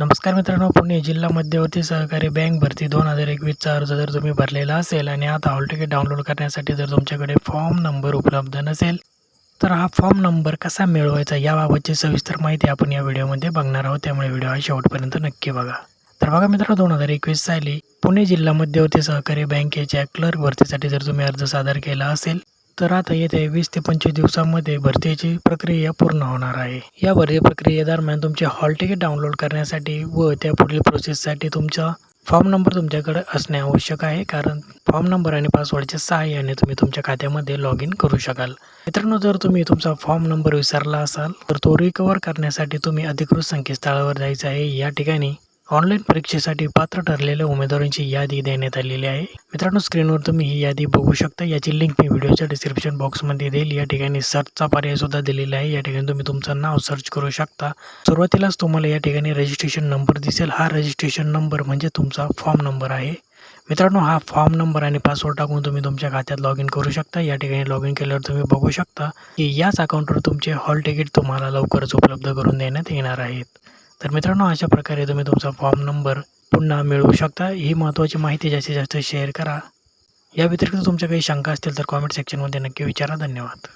नमस्कार मित्रांनो पुणे जिल्हा मध्यवर्ती सहकारी बँक भरती दोन हजार एकवीसचा अर्ज जर तुम्ही भरलेला असेल आणि आता हॉल तिकीट डाउनलोड करण्यासाठी जर तुमच्याकडे फॉर्म नंबर उपलब्ध नसेल तर हा फॉर्म नंबर कसा मिळवायचा याबाबतची सविस्तर माहिती आपण या व्हिडिओमध्ये बघणार आहोत. त्यामुळे व्हिडिओ हा शेवटपर्यंत नक्की बघा. तर बघा मित्रांनो दोन हजार एकवीस साली पुणे जिल्हा मध्यवर्ती सहकारी बँकेच्या क्लर्क भरतीसाठी जर तुम्ही अर्ज सादर केला असेल तर आता येत्या वीस ते पंचवीस दिवसांमध्ये भरतीची प्रक्रिया पूर्ण होणार आहे. या भरती प्रक्रियेदरम्यान तुमचे हॉल तिकीट डाउनलोड करण्यासाठी व त्या पुढील प्रोसेससाठी तुमचा फॉर्म नंबर तुमच्याकडे असणे आवश्यक आहे कारण फॉर्म नंबर आणि पासवर्डच्या सहाय्याने तुम्ही तुमच्या खात्यामध्ये लॉग इन करू शकाल. मित्रांनो जर तुम्ही तुमचा फॉर्म नंबर विसरला असाल तर तो रिकवर करण्यासाठी तुम्ही अधिकृत संकेतस्थळावर जायचं आहे. या ठिकाणी ऑनलाईन परीक्षेसाठी पात्र ठरलेल्या उमेदवारांची यादी देण्यात आलेली आहे. मित्रांनो स्क्रीनवर तुम्ही ही यादी बघू शकता. याची लिंक मी व्हिडिओच्या डिस्क्रिप्शन बॉक्समध्ये देईल. या ठिकाणी सर्चचा पर्यायसुद्धा दिलेला आहे. या ठिकाणी तुम्ही तुमचं नाव सर्च करू शकता. सुरुवातीलाच तुम्हाला या ठिकाणी रजिस्ट्रेशन नंबर दिसेल. हा रजिस्ट्रेशन नंबर म्हणजे तुमचा फॉर्म नंबर आहे. मित्रांनो हा फॉर्म नंबर आणि पासवर्ड टाकून तुम्ही तुमच्या खात्यात लॉग इन करू शकता. या ठिकाणी लॉग इन केल्यावर तुम्ही बघू शकता की याच अकाउंटवर तुमचे हॉल तिकीट तुम्हाला लवकरच उपलब्ध करून देण्यात येणार आहेत. तर मित्रांनो अशा प्रकारे तुम्ही तुमचा फॉर्म नंबर पुन्हा मिळवू शकता. ही महत्त्वाची माहिती जास्तीत जास्त शेअर करा. या व्यतिरिक्त तुमच्या काही शंका असतील तर कॉमेंट सेक्शनमध्ये नक्की विचारा. धन्यवाद.